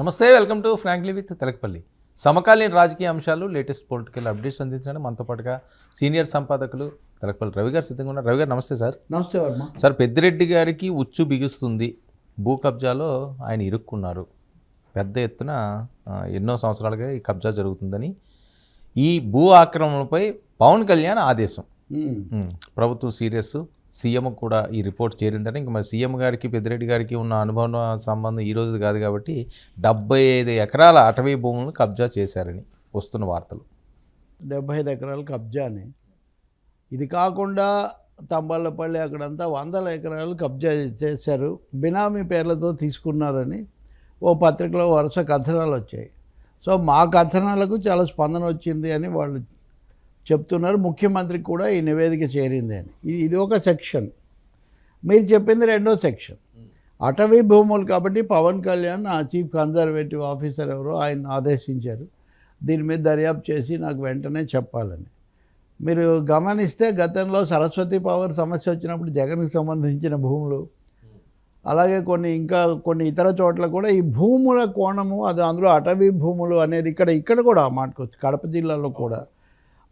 నమస్తే welcome to frankly with Telakapalli. సమకాలీన రాజకీయ అంశాలు లేటెస్ట్ పొలిటికల్ అప్డేట్స్ అందించడానికి మనతో పాటుగా సీనియర్ సంపాదకులు తెలకపల్లి రవి గారు సిద్ధంగా ఉన్నారు. రవి గారు నమస్తే సార్. నమస్తే వర్మ. సార్ పెద్దిరెడ్డి గారికి ఉచ్చు బిగుస్తుంది. భూ కబ్జాలో ఆయన ఇరుక్కున్నారు. పెద్ద ఎత్తున ఎన్నో సంవత్సరాలుగా ఈ కబ్జా జరుగుతుందని. ఈ భూ ఆక్రమణపై పవన్ కళ్యాణ్ ఆదేశం. ప్రభుత్వం సీరియస్ సీఎం కూడా ఈ రిపోర్ట్ చేరిందంటే ఇంకా మరి సీఎం గారికి పెద్దిరెడ్డి గారికి ఉన్న అనుభవం సంబంధం ఈ రోజు కాదు కాబట్టి డెబ్బై ఐదు ఎకరాల అటవీ భూములను కబ్జా చేశారని వస్తున్న వార్తలు. డెబ్బై ఐదు ఎకరాలు కబ్జాని ఇది కాకుండా తంబాలపల్లి అక్కడంతా వందల ఎకరాలు కబ్జా చేశారు. బినామీ పేర్లతో తీసుకున్నారని ఓ పత్రికలో వరుస కథనాలు వచ్చాయి. సో మా కథనాలకు చాలా స్పందన వచ్చింది అని వాళ్ళు చెప్తున్నారు. ముఖ్యమంత్రికి కూడా ఈ నివేదిక చేరింది అని. ఇది- ఒక సెక్షన్. మీరు చెప్పింది రెండో సెక్షన్. అటవీ భూములు కాబట్టి పవన్ కళ్యాణ్ ఆ చీఫ్ కన్జర్వేటివ్ ఆఫీసర్ ఎవరో ఆయన ఆదేశించారు. దీని మీద దర్యాప్తు చేసి నాకు వెంటనే చెప్పాలని. మీరు గమనిస్తే గతంలో సరస్వతి పవర్ సమస్య వచ్చినప్పుడు జగన్కి సంబంధించిన భూములు అలాగే కొన్ని ఇంకా కొన్ని ఇతర చోట్ల కూడా ఈ భూముల కోణము అది అందులో అటవీ భూములు అనేది ఇక్కడ ఇక్కడ కూడా ఆ మాటకు కడప జిల్లాలో కూడా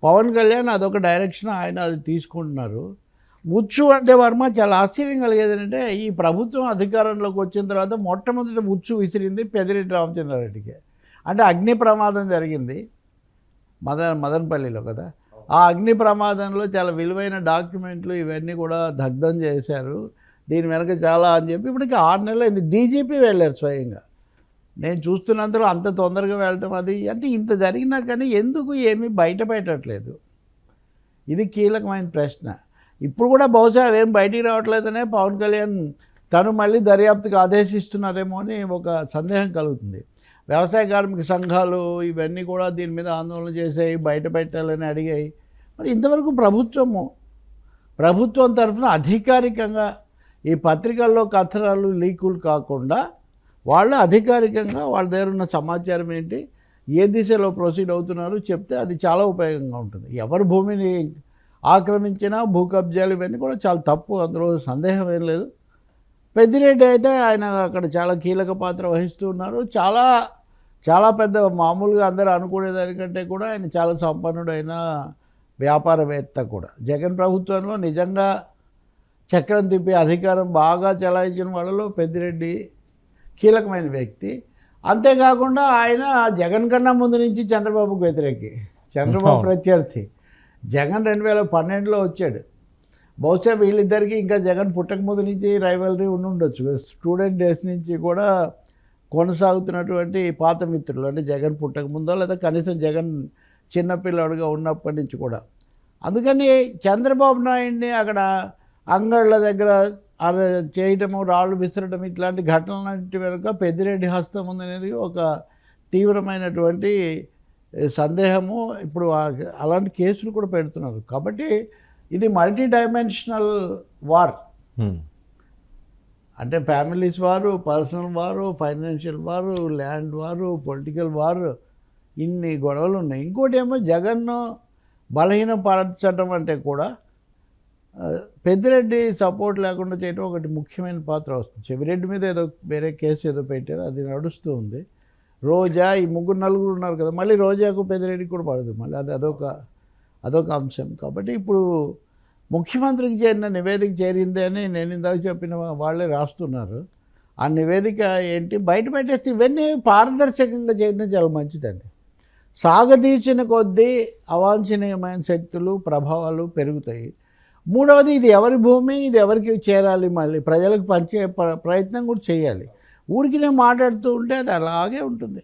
పవన్ కళ్యాణ్ అదొక డైరెక్షన్ ఆయన అది తీసుకుంటున్నారు. ఉచ్చు అంటే వర్మ చాలా ఆశ్చర్యం కలిగేది అంటే ఈ ప్రభుత్వం అధికారంలోకి వచ్చిన తర్వాత మొట్టమొదటి ఉచ్చు విసిరింది పెదిరెడ్డి రామచంద్రారెడ్డికి. అంటే అగ్ని ప్రమాదం జరిగింది. మదన్ మదనపల్లిలో కదా. ఆ అగ్ని ప్రమాదంలో చాలా విలువైన డాక్యుమెంట్లు ఇవన్నీ కూడా దగ్ధం చేశారు. దీని వెనక చాలా అని చెప్పి ఇప్పటికి ఆరు నెలలు అయింది డీజీపీ వెళ్ళారు స్వయంగా. నేను చూస్తున్నంతలో అంత తొందరగా వెళ్ళటం అది అంటే ఇంత జరిగినా కానీ ఎందుకు ఏమీ బయట పెట్టట్లేదు? ఇది కీలకమైన ప్రశ్న. ఇప్పుడు కూడా బహుశా అవేం బయటికి రావట్లేదనే పవన్ కళ్యాణ్ తను మళ్ళీ దర్యాప్తుకు ఆదేశిస్తున్నారేమో అని ఒక సందేహం కలుగుతుంది. వ్యవసాయ కార్మిక సంఘాలు ఇవన్నీ కూడా దీని మీద ఆందోళన చేసాయి బయట పెట్టాలని అడిగాయి. మరి ఇంతవరకు ప్రభుత్వము ప్రభుత్వం తరఫున అధికారికంగా ఈ పత్రికల్లో కథనాలు లీకులు కాకుండా వాళ్ళు అధికారికంగా వాళ్ళ దగ్గర ఉన్న సమాచారం ఏంటి? ఏ దిశలో ప్రొసీడ్ అవుతున్నారు? చెప్తే అది చాలా ఉపయోగంగా ఉంటుంది. ఎవరు భూమిని ఆక్రమించినా భూ కబ్జాలు ఇవన్నీ కూడా చాలా తప్పు. అందులో సందేహం ఏం లేదు. పెద్దిరెడ్డి అయితే ఆయన అక్కడ చాలా కీలక పాత్ర వహిస్తూ ఉన్నారు. చాలా చాలా పెద్ద మామూలుగా అందరూ అనుకునేదానికంటే కూడా ఆయన చాలా సంపన్నుడైన వ్యాపారవేత్త కూడా. జగన్ ప్రభుత్వంలో నిజంగా చక్రం తిప్పి అధికారం బాగా చెలాయించిన వాళ్ళలో పెద్దిరెడ్డి కీలకమైన వ్యక్తి. అంతేకాకుండా ఆయన జగన్ కన్నా ముందు నుంచి చంద్రబాబుకు వ్యతిరేకి. చంద్రబాబు. ప్రత్యర్థి. జగన్ రెండు వేల పన్నెండులో వచ్చాడు. బహుశా వీళ్ళిద్దరికి ఇంకా జగన్ పుట్టక ముందు నుంచి రైవలరీ ఉండి ఉండొచ్చు స్టూడెంట్ డేస్ నుంచి కూడా కొనసాగుతున్నటువంటి పాత మిత్రులు అంటే జగన్ పుట్టక ముందో లేదా కనీసం జగన్ చిన్నపిల్లాడుగా ఉన్నప్పటి నుంచి కూడా. అందుకని చంద్రబాబు నాయుడిని అక్కడ అంగళ్ళ దగ్గర అలా చేయటము రాళ్ళు విసరటం ఇట్లాంటి ఘటనలంటి వెనుక పెద్దిరెడ్డి హస్తం ఉందనేది ఒక తీవ్రమైనటువంటి సందేహము. ఇప్పుడు అలాంటి కేసులు కూడా పెడుతున్నారు. కాబట్టి ఇది మల్టీ డైమెన్షనల్ వార్ అంటే ఫ్యామిలీస్ వారు పర్సనల్ వారు ఫైనాన్షియల్ వారు ల్యాండ్ వారు పొలిటికల్ వారు ఇన్ని గొడవలు ఉన్నాయి. ఇంకోటి ఏమో జగన్ను బలహీనపరచడం అంటే కూడా పెద్దిరెడ్డి సపోర్ట్ లేకుండా చేయడం ఒకటి ముఖ్యమైన పాత్ర వస్తుంది. చెవిరెడ్డి మీద ఏదో వేరే కేసు ఏదో పెట్టారు అది నడుస్తూ ఉంది. రోజా ఈ ముగ్గురు నలుగురు ఉన్నారు కదా మళ్ళీ రోజాకు పెద్దిరెడ్డికి కూడా పడదు. మళ్ళీ అది అదొక అదొక అంశం. కాబట్టి ఇప్పుడు ముఖ్యమంత్రికి చేరిన నివేదిక చేరింది అని నేను ఇందాక చెప్పిన వాళ్ళే రాస్తున్నారు. ఆ నివేదిక ఏంటి? బయట పెట్టేస్తే ఇవన్నీ పారదర్శకంగా చేయడం చాలా మంచిదండి. సాగదీచిన కొద్దీ అవాంఛనీయమైన శక్తులు ప్రభావాలు పెరుగుతాయి. మూడవది ఇది ఎవరి భూమి ఇది ఎవరికి చేరాలి మళ్ళీ? ప్రజలకు పంచే ప్ర- ప్రయత్నం కూడా చేయాలి. ఊరికినే మాట్లాడుతూ ఉంటే అది అలాగే ఉంటుంది.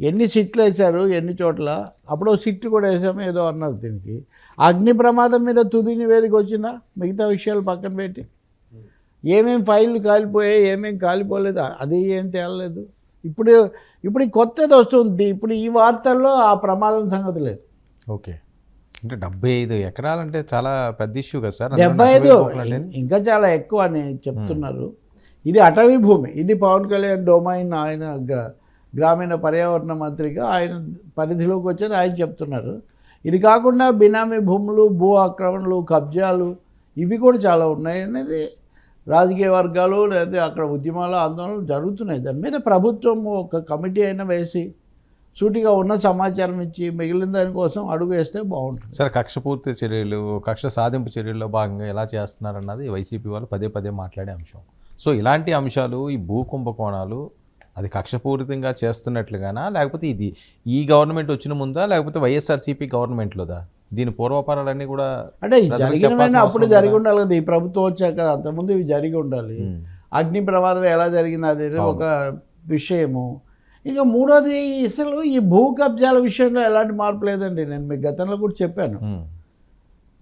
ఎన్ని సిట్లు వేశారు ఎన్ని చోట్ల? అప్పుడు సిట్ కూడా వేసాము ఏదో అన్నారు దీనికి. అగ్ని ప్రమాదం మీద తుది నివేదిక వచ్చిందా? మిగతా విషయాలు పక్కన పెట్టి. ఏమేమి ఫైళ్ళు కాలిపోయాయి ఏమేం కాలిపోలేదు అది ఏం తేలలేదు. ఇప్పుడు ఇప్పుడు కొత్తది వస్తుంది. ఇప్పుడు ఈ వార్తల్లో ఆ ప్రమాదం సంగతి లేదు. ఓకే. అంటే డెబ్బై ఐదు ఎకరాలంటే చాలా పెద్ద ఇష్యూ కదా సార్? డెబ్బై ఐదు. ఇంకా చాలా ఎక్కువ అని చెప్తున్నారు. ఇది అటవీ భూమి. ఇది పవన్ కళ్యాణ్ డొమైన్ ఆయన గ్రా- గ్రామీణ పర్యావరణ మంత్రిగా ఆయన పరిధిలోకి వచ్చేది ఆయన చెప్తున్నారు. ఇది కాకుండా బినామీ భూములు భూ ఆక్రమణలు కబ్జాలు ఇవి కూడా చాలా ఉన్నాయి అనేది రాజకీయ వర్గాలు లేదా అక్కడ ఉద్యమాలు ఆందోళనలు జరుగుతున్నాయి. దాని మీద ప్రభుత్వం ఒక కమిటీ అయినా వేసి సూటిగా ఉన్న సమాచారం ఇచ్చి మిగిలిన దానికోసం అడుగు వేస్తే బాగుంటుంది. సరే కక్ష పూర్తి చర్యలు కక్ష సాధింపు చర్యల్లో భాగంగా ఎలా చేస్తున్నారన్నది వైసీపీ వాళ్ళు పదే పదే మాట్లాడే అంశం. సో ఇలాంటి అంశాలు ఈ భూ కుంభకోణాలు అది కక్షపూరితంగా చేస్తున్నట్లుగానా? లేకపోతే ఇది ఈ గవర్నమెంట్ వచ్చిన ముందా? లేకపోతే వైఎస్ఆర్సీపీ గవర్నమెంట్లోదా? దీని పూర్వపరాలన్నీ కూడా అంటే అప్పుడు జరిగి ఉండాలి కదా. ఈ ప్రభుత్వం వచ్చాక అంతకుముందు ఇవి జరిగి ఉండాలి. అగ్ని ప్రమాదం ఎలా జరిగింది అనేది ఒక విషయము. ఇక మూడోది అసలు ఈ భూ కబ్జాల విషయంలో ఎలాంటి మార్పు లేదండి. నేను మీకు గతంలో కూడా చెప్పాను.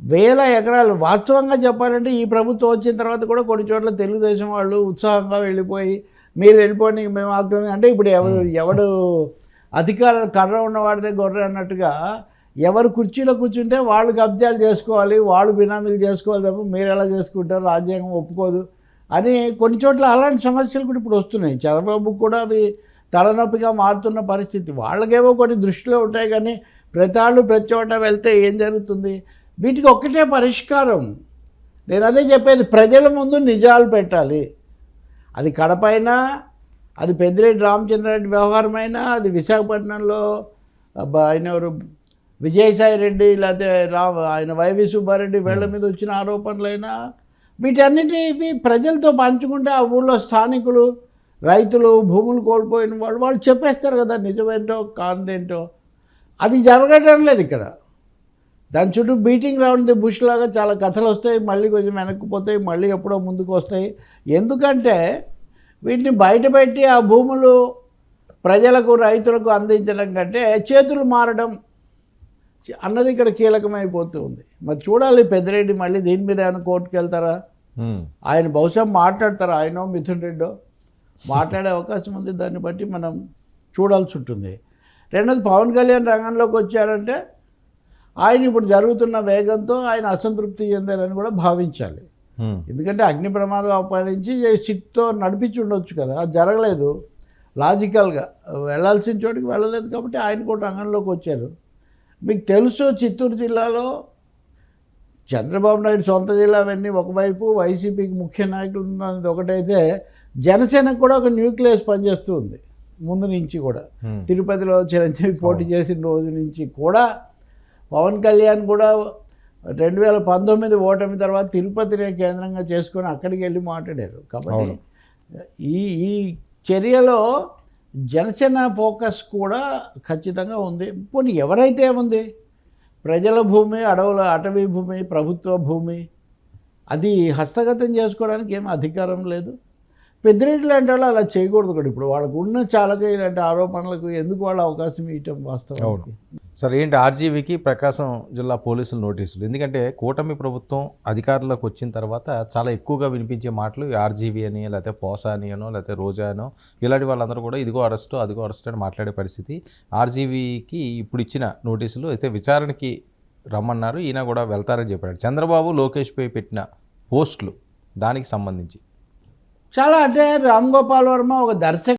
వేల ఎకరాలు వాస్తవంగా చెప్పాలంటే ఈ ప్రభుత్వం వచ్చిన తర్వాత కూడా కొన్ని చోట్ల తెలుగుదేశం వాళ్ళు ఉత్సాహంగా వెళ్ళిపోయి మీరు వెళ్ళిపోయి మేము ఆక్రమి అంటే ఇప్పుడు ఎవడు ఎవడు అధికార కర్ర ఉన్నవాడిదే గొర్రె అన్నట్టుగా ఎవరు కుర్చీలో కూర్చుంటే వాళ్ళు కబ్జాలు చేసుకోవాలి వాళ్ళు బినామీలు చేసుకోవాలి తప్ప మీరు ఎలా చేసుకుంటారు రాజ్యాంగం ఒప్పుకోదు అని కొన్ని చోట్ల అలాంటి సమస్యలు కూడా ఇప్పుడు వస్తున్నాయి. చంద్రబాబు కూడా అవి తలనొప్పిగా మారుతున్న పరిస్థితి. వాళ్ళకేవో కొన్ని దృష్టిలో ఉంటాయి కానీ ప్రతి వాళ్ళు ప్రతి చోట వెళ్తే ఏం జరుగుతుంది? వీటికి ఒక్కటే పరిష్కారం. నేను అదే చెప్పేది ప్రజల ముందు నిజాలు పెట్టాలి. అది కడపైనా అది పెద్దిరెడ్డి రామచంద్రారెడ్డి వ్యవహారమైనా అది విశాఖపట్నంలో ఆయన ఎవరు? విజయసాయి రెడ్డి లేకపోతే రా ఆయన వైవి సుబ్బారెడ్డి వీళ్ళ మీద వచ్చిన ఆరోపణలైనా వీటన్నిటివి ప్రజలతో పంచుకుంటే ఆ ఊళ్ళో స్థానికులు రైతులు భూములు కోల్పోయిన వాళ్ళు వాళ్ళు చెప్పేస్తారు కదా నిజమేంటో కాందేంటో అది జరగటం లేదు ఇక్కడ. దాని చుట్టూ బీటింగ్ రౌండ్ ది బుష్ లాగా చాలా కథలు వస్తాయి మళ్ళీ కొంచెం వెనక్కిపోతాయి మళ్ళీ ఎప్పుడో ముందుకు వస్తాయి. ఎందుకంటే వీటిని బయటపెట్టి ఆ భూములు ప్రజలకు రైతులకు అందించడం కంటే చేతులు మారడం అన్నది ఇక్కడ కీలకమైపోతూ ఉంది. మరి చూడాలి పెద్దిరెడ్డి మళ్ళీ దీని మీద ఏమైనా కోర్టుకు వెళ్తారా. ఆయన బహుశా మాట్లాడతారు ఆయనో మిథున్ రెడ్డో? మాట్లాడే అవకాశం ఉంది. దాన్ని బట్టి మనం చూడాల్సి ఉంటుంది. రెండోది పవన్ కళ్యాణ్ రంగంలోకి వచ్చారంటే ఆయన ఇప్పుడు జరుగుతున్న వేగంతో ఆయన అసంతృప్తి చెందారని కూడా భావించాలి. ఎందుకంటే అగ్ని ప్రమాదం అప్పగించి సిట్తో నడిపించి ఉండొచ్చు కదా. అది జరగలేదు. లాజికల్గా వెళ్ళాల్సిన చోటికి వెళ్ళలేదు కాబట్టి ఆయన కూడా రంగంలోకి వచ్చారు. మీకు తెలుసు చిత్తూరు జిల్లాలో చంద్రబాబు నాయుడు సొంత జిల్లా అవన్నీ ఒకవైపు వైసీపీకి ముఖ్య నాయకులు ఉన్నది ఒకటైతే జనసేనకు కూడా ఒక న్యూక్లియస్ పనిచేస్తూ ఉంది ముందు నుంచి కూడా. తిరుపతిలో చిరంజీవి పోటీ చేసిన రోజు నుంచి కూడా పవన్ కళ్యాణ్ కూడా రెండు వేల పంతొమ్మిది ఓటమి తర్వాత తిరుపతిని కేంద్రంగా చేసుకొని అక్కడికి వెళ్ళి మాట్లాడారు. కాబట్టి. ఈ ఈ చర్యలో జనసేన ఫోకస్ కూడా ఖచ్చితంగా ఉంది. పోనీ ఎవరైతే ఉంది? ప్రజల భూమి అడవుల అటవీ భూమి ప్రభుత్వ భూమి. అది హస్తగతం చేసుకోవడానికి ఏం అధికారం లేదు. పెద్దిరెడ్డి లాంటి వాళ్ళు అలా చేయకూడదు కూడా. ఇప్పుడు వాళ్ళకు ఉన్న చాలక ఇలాంటి ఆరోపణలకు ఎందుకు వాళ్ళ అవకాశం ఇవ్వటం వాస్తవానికి? సరే ఏంటి ఆర్జీవీకి ప్రకాశం జిల్లా పోలీసులు నోటీసులు? ఎందుకంటే కూటమి ప్రభుత్వం అధికారంలోకి వచ్చిన తర్వాత చాలా ఎక్కువగా వినిపించే మాటలు ఆర్జీవీ అని లేకపోతే పోసా అని అనో లేకపోతే రోజా అనో ఇలాంటి వాళ్ళందరూ కూడా ఇదిగో అరెస్టు అదిగో అరెస్ట్ అని మాట్లాడే పరిస్థితి. ఆర్జీవీకి ఇప్పుడు ఇచ్చిన నోటీసులు అయితే విచారణకి రమ్మన్నారు ఈయన కూడా వెళ్తారని చెప్పాడు. చంద్రబాబు లోకేష్పై పెట్టిన పోస్టులు దానికి సంబంధించి. చాలా అంటే రామ్ గోపాల్ వర్మ ఒక దర్శక